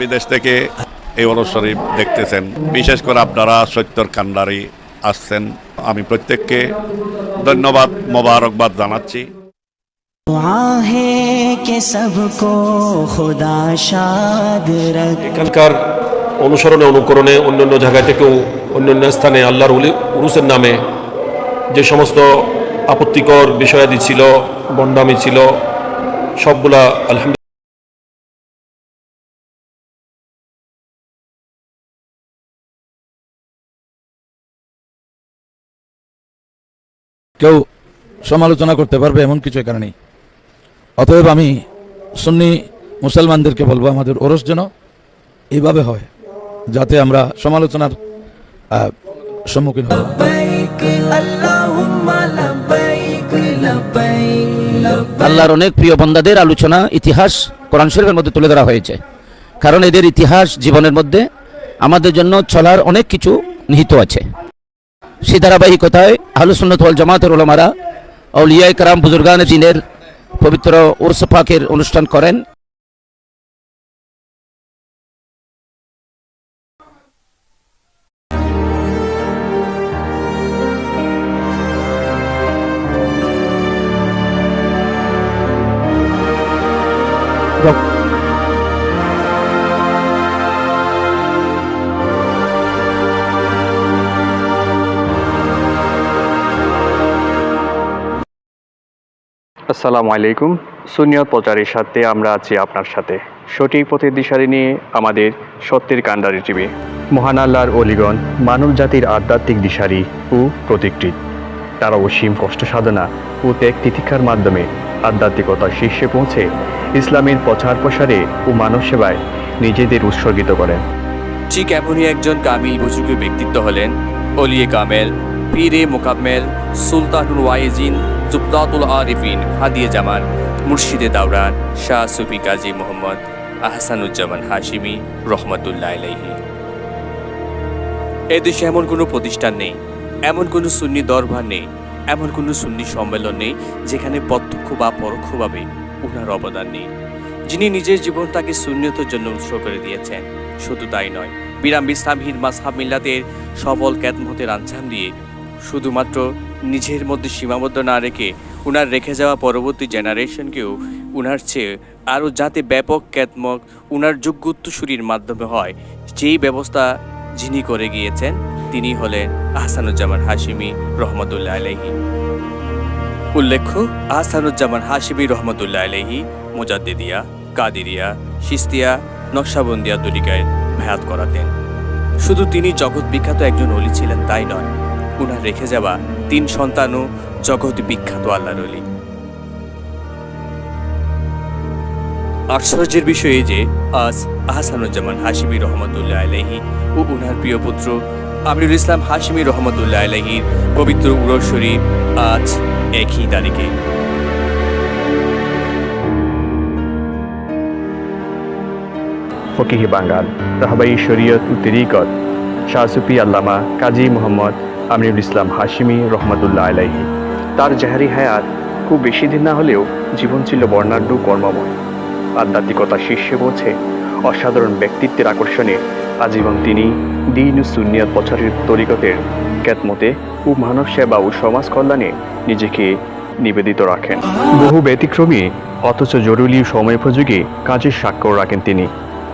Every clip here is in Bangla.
বিদেশ থেকে এই অলস শরীফ দেখতেছেন। বিশেষ করে আপনারা সত্যর কান্ডারি আসছেন। আমি প্রত্যেককে ধন্যবাদ মোবারকবাদ জানাচ্ছি। এখানকার অনুসরণে অনুকরণে অন্যান্য জায়গা থেকেও অন্যান্য স্থানে আল্লাহর উরুসের নামে যে সমস্ত আপত্তিকর বিষয়াদি ছিল, বন্ডামি ছিল, সবগুলা আলহামদুলিল্লাহ কেউ সমালোচনা করতে পারবে এমন কিছু এখানে নেই। অতএব আমি সুন্নি মুসলমানদেরকে বলব, আমাদের ওরস যেন এইভাবে হয়, যাতে আমরা সমালোচনার সম্মুখীন হই। আল্লাহর অনেক প্রিয় বন্দাদের আলোচনা, ইতিহাস কোরআন শরীফের মধ্যে তুলে ধরা হয়েছে। কারণ এদের ইতিহাস জীবনের মধ্যে আমাদের জন্য চলার অনেক কিছু নিহিত আছে। সেই ধারাবাহিকতায় আহলুসুন্নত ওয়াল জামাতের ওলামারা অলিয়ায় কারাম বুজুর্গান জিনের পবিত্র ওরসফাকের অনুষ্ঠান করেন। আসসালামু আলাইকুম। সুনিয়ত প্রচারের সাথে আমরা আছি আপনার সাথে। সঠিক পথের দিশারি নিয়ে আমাদের সত্যের কান্ডারি টিভি। মহান আল্লাহর অলিগণ, মানব জাতির আধ্যাত্মিক দিশারি ও প্রতিকৃতি। তারা অসীম কষ্ট সাধনা ও ত্যাগ তিতিক্ষার মাধ্যমে আধ্যাত্মিকতার শীর্ষে পৌঁছে ইসলামের প্রচার প্রসারে ও মানব সেবায় নিজেদের উৎসর্গিত করেন। ঠিক এমনই একজন কামিল বুজুর্গ ব্যক্তিত্ব হলেন অলিয়ে কামেল। পীরে মোকাম্মেল সুলতানুল ওয়াইজিন, জুবদাতুল আরিফিন, হাদিয়ে জামান মুর্শিদে দাওরান, শাহ সুফি কাজী মোহাম্মদ আহসানুজ্জামান হাশিমি রহমতুল্লাহ আলাইহি। এদেশে এমন কোনো প্রতিষ্ঠান নেই, এমন কোনো সুন্নি দরবার নেই, এমন কোনো সুন্নি সম্মেলন নেই যেখানে প্রত্যক্ষ বা পরোক্ষভাবে উনার অবদান নেই। যিনি নিজের জীবনটাকে শূন্যতার জন্য উৎসর্গ করে দিয়েছেন, শুধু তাই নয়, বিরাম ইসলামহীন মাসহাব মিল্লাতের সফল ক্যাতমতের আঞ্জাম দিয়ে শুধুমাত্র নিজের মধ্যে সীমাবদ্ধ না রেখে উনার রেখে যাওয়া পরবর্তী জেনারেশনকেও উনার চেয়ে আরও যাতে ব্যাপক, ক্যাতমক, উনার যোগ্য উত্তরসূরির মাধ্যমে হয়, যেই ব্যবস্থা যিনি করে গিয়েছেন, তিনি হলেন আহসানুজ্জামান হাশিমি রহমতুল্লাহ আলহী উল্লেখ্য, আহসানুজ্জামান হাশিমি রহমতুল্লাহ আলহী মুজাদ্দিদিয়া, কাদিরিয়া সিস্তিয়া নকশাবন্দিয়া তরিকায় ভ্যাত করাতেন। শুধু তিনি জগৎ বিখ্যাত একজন অলি ছিলেন, তাই নয়। উনার রেখে যাওয়া তিন সন্তানও জগৎ বিখ্যাত আল্লাহর অলি আশ্চর্যের বিষয় যে, আজ আহসানুজ্জামান হাশিমি রহমতুল্লাহ আলহী ও উনার প্রিয় পুত্র আমিরুল ইসলাম হাশিমি রহমতুল্লাহ আলহীর পবিত্র উরস আজ একই তারিখে। ফকিহি বাঙ্গাল রাহবাই শরীয়ত ও তরিকত শাহসুফি আল্লামা কাজী মোহাম্মদ আমিরুল ইসলাম হাশিমি রহমতুল্লাহ আলাইহি। তার জাহারি হায়াত খুব বেশি দিন না হলেও জীবন ছিল বর্ণাঢ্য কর্মময়। আধ্যাত্মিকতার শীর্ষে পৌঁছে অসাধারণ ব্যক্তিত্বের আকর্ষণে আজীবন তিনি দিন সুনিয়ত প্রচারের তরিকতের ক্যাতমতে ও মানব সেবা ও সমাজ কল্যাণে নিজেকে নিবেদিত রাখেন। বহু ব্যতিক্রমী, অথচ জরুরি সময়োপযোগী কাজের স্বাক্ষর রাখেন তিনি।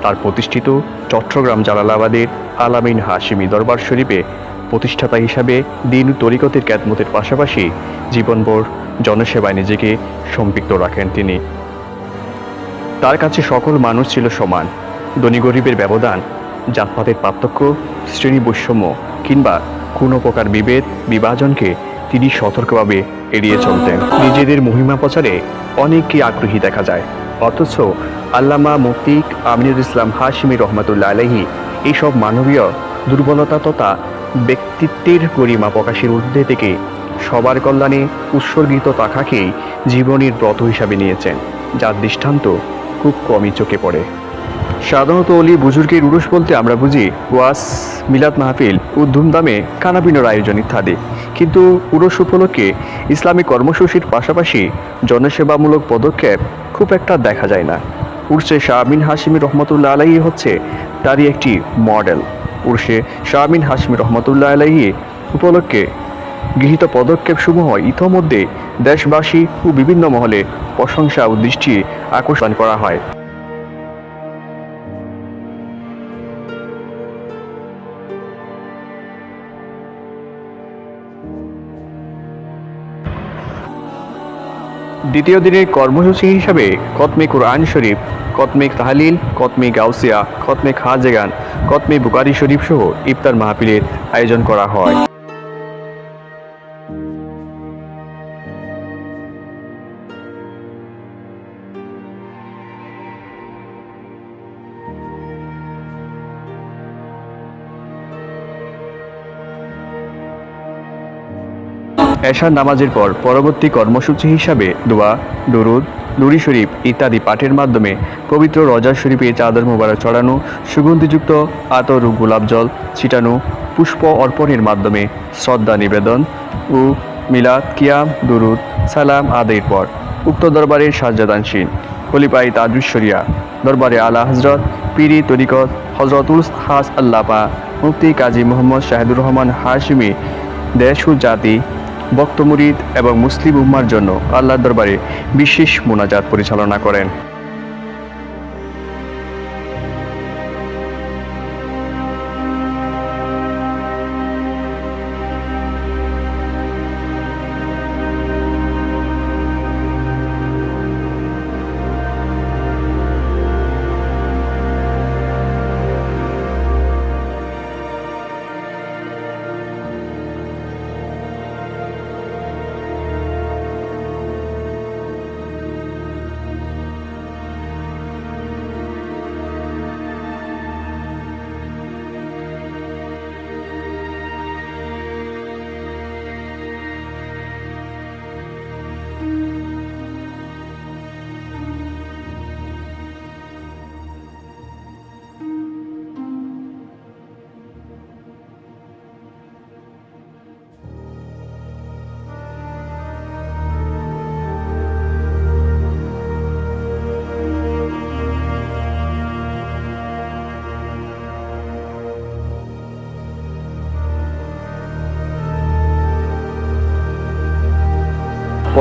তার প্রতিষ্ঠিত চট্টগ্রাম জালালাবাদের আলামিন হাশিমি দরবার শরীফে প্রতিষ্ঠাতা হিসাবে দিন তরিকতের ক্যাতমতের পাশাপাশি জীবনভর জনসেবায় নিজেকে সম্পৃক্ত রাখেন তিনি। তার কাছে সকল মানুষ ছিল সমান। ধনী গরিবের ব্যবধান, জাতপাতের পার্থক্য, শ্রেণি বৈষম্য কিংবা কোনো প্রকার বিভেদ, বিভাজনকে তিনি সতর্কভাবে এড়িয়ে চলতেন। নিজেদের মহিমা প্রচারে অনেককে আগ্রহী দেখা যায়। অথচ আল্লামা মুফতিক আমিনুল ইসলাম হাশিমি রহমতুল্লাহ আলহী এইসব মানবীয় দুর্বলতা তথা ব্যক্তিত্বের গরিমা প্রকাশের ঊর্ধ্বে থেকে সবার কল্যাণে উৎসর্গিত তাকাকেই জীবনের ব্রত হিসাবে নিয়েছেন, যার দৃষ্টান্ত খুব কমই চোখে পড়ে। সাধারণত অলি বুজুর্গের উরুষ বলতে আমরা বুঝি, ওয়াস, মিলাদ মাহফিল ও ধুমধামে কানাপিনোর আয়োজন ইত্যাদি। কিন্তু উরস উপলক্ষে ইসলামী কর্মসূচির পাশাপাশি জনসেবামূলক পদক্ষেপ খুব একটা দেখা যায় না। উর্সে শাহমিন হাসিমি রহমতুল্লাহ আলাহি হচ্ছে তারই একটি মডেল। উর্সে শাহমিন হাসমি রহমতুল্লাহ আলাহি উপলক্ষে গৃহীত পদক্ষেপসমূহ ইতোমধ্যে দেশবাসী ও বিভিন্ন মহলে প্রশংসা ও দৃষ্টি আকর্ষণ করা হয়। দ্বিতীয় দিনের কর্মসূচি হিসাবে কতমে কোরআন শরীফ কতমে তাহলিল কতমে গাউসিয়া কতমে খাজেগান কতমে বুকারি শরীফ সহ ইফতার মাহফিলের আয়োজন করা হয়। এশার নামাজের পর পরবর্তী কর্মসূচি হিসাবে দোয়া, দরুদ নুরি শরীফ ইত্যাদি পাঠের মাধ্যমে পবিত্র রজা শরীফে চাদর মোবারক চড়ানো সুগন্ধিযুক্ত আতর ও গোলাপ জল ছিটানো, পুষ্প অর্পণের মাধ্যমে শ্রদ্ধা নিবেদন ও মিলাদ, কিয়াম, দুরুদ, সালাম আদায়ের পর উক্ত দরবারের সাজ্জাদানসীন খলিপাই তাজুশ্বরিয়া দরবারে আলা হজরত পিরি তরিকত হজরতুল হাস আল্লাপা, মুফতি কাজী মোহাম্মদ শাহিদুর রহমান হাশিমি, দেশ ও জাতি বক্তমুরিদ এবং মুসলিম উম্মার জন্য আল্লাহর দরবারে বিশেষ মোনাজাত পরিচালনা করেন।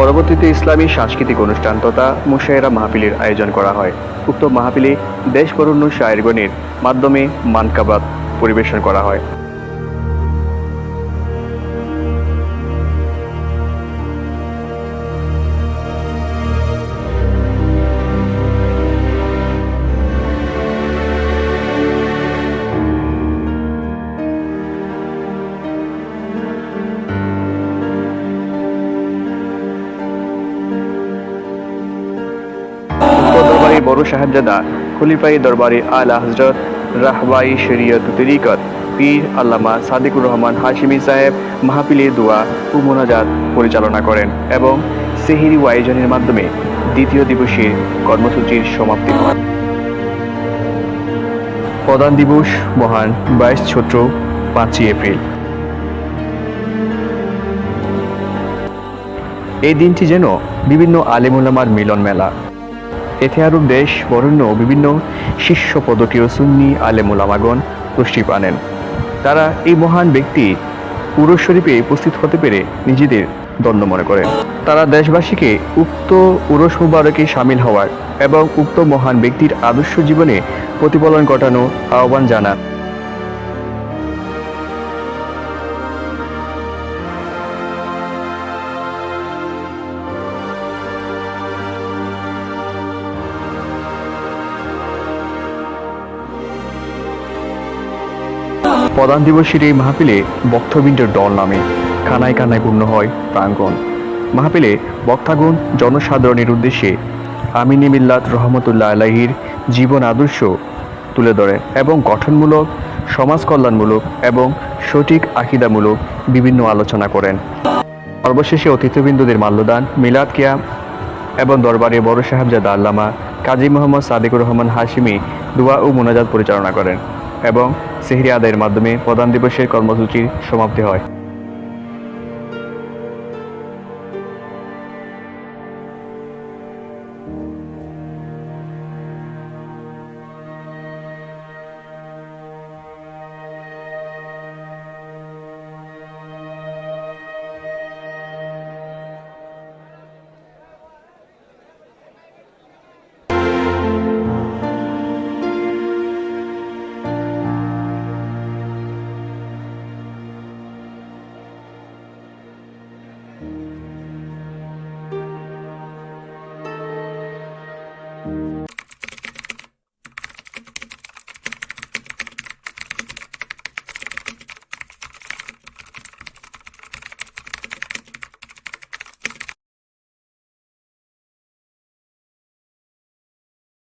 পরবর্তীতে ইসলামী সাংস্কৃতিক অনুষ্ঠান তথা মুশায়রা মাহফিলের আয়োজন করা হয়। উক্ত মাহফিলে দেশবরণ্য শায়রগণের মাধ্যমে মানকাবাদ পরিবেশন করা হয়। বড় সাহেবজাদা, খলিফাই দরবারি আলা হজরত রাহবাই শরীয়ত তরিকত, পীর আল্লামা সাদিকুর রহমান হাশিমি সাহেব মাহফিলে দোয়া ও মোনাজাত পরিচালনা করেন এবং সেহিরি আয়োজনের মাধ্যমে দ্বিতীয় দিবসের কর্মসূচির সমাপ্তি হয়। প্রধান দিবস মহান বাইশ ছত্র পাঁচই এপ্রিল। এই দিনটি যেন বিভিন্ন আলেমুলামার মিলন মেলা এতে আরব দেশ বরণ্য বিভিন্ন শিষ্য পদকীয় সুন্নি আলেমুলামাগণ তুষ্টি পানেন তারা এই মহান ব্যক্তি পুরুষ শরীফে উপস্থিত হতে পেরে নিজেদের দণ্ড মনে করেন। তারা দেশবাসীকে উক্ত উরস মুবারকে সামিল হওয়ার এবং উক্ত মহান ব্যক্তির আদর্শ জীবনে প্রতিফলন ঘটানো আহ্বান জানান। প্রধান দিবসের এই মাহফিলে বক্তবৃন্দের দল নামে কানায় কানায় পূর্ণ হয় প্রাঙ্গণ। মাহফিলে বক্তাগণ জনসাধারণের উদ্দেশ্যে আমিনী মিল্লাত রহমতুল্লাহ আলাহির জীবন আদর্শ তুলে ধরে এবং গঠনমূলক সমাজ কল্যাণমূলক এবং সঠিক আকিদামূলক বিভিন্ন আলোচনা করেন। সর্বশেষে অতিথিবৃন্দদের মাল্যদান, মিলাদ কিয়াম এবং দরবারে বড় সাহেবজাদা আল্লামা কাজী মোহাম্মদ সাদিকুর রহমান হাশিমি দোয়া ও মোনাজাত পরিচালনা করেন। এবং সেহরি আদায়ের মাধ্যমে প্রধান দিবসের কর্মসূচির সমাপ্তি হয়।